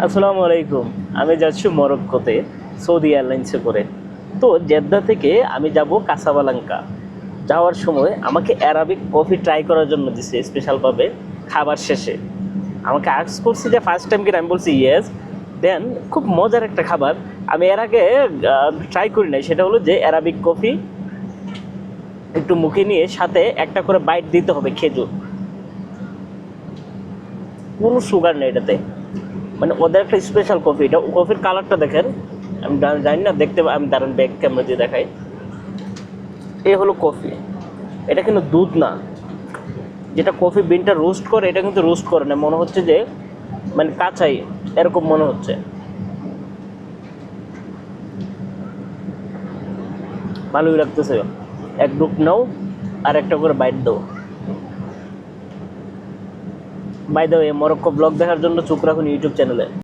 আসসালামু আলাইকুম। আমি যাচ্ছি মরক্কোতে, সৌদি এয়ারলাইন্সে করে। তো জেদ্দা থেকে আমি যাব কাসাবালাঙ্কা। যাওয়ার সময় আমাকে অ্যারাবিক কফি ট্রাই করার জন্য দিছে, স্পেশালভাবে খাবার শেষে। আমাকে আর্টস করছি যে ফার্স্ট টাইম কিনা, আমি বলছি ইয়েস দেন খুব মজার একটা খাবার। আমি এর আগে ট্রাই করি নাই। সেটা হলো যে অ্যারাবিক কফি একটু মুখে নিয়ে সাথে একটা করে বাইট দিতে হবে খেজুর। কোনো সুগার নেই এটাতে। মানে ওদের একটা স্পেশাল কফি এটা কফির কালারটা দেখেন। আমি জানি না, দেখতে আমি দারুণ ব্যাক ক্যামেরা দিয়ে দেখাই। এই হলো কফি এটা কিন্তু দুধ না। যেটা কফি বিনটা রোস্ট করে, এটা কিন্তু রোস্ট করে না। মনে হচ্ছে যে মানে কাঁচাই, এরকম মনে হচ্ছে। ভালোই লাগতেছে। এক ডুব নাও, আর একটা করে বাইট দাও। বাই মরক্কো ব্লগ দেখার জন্য চোখ রাখুন ইউটিউব চ্যানেলে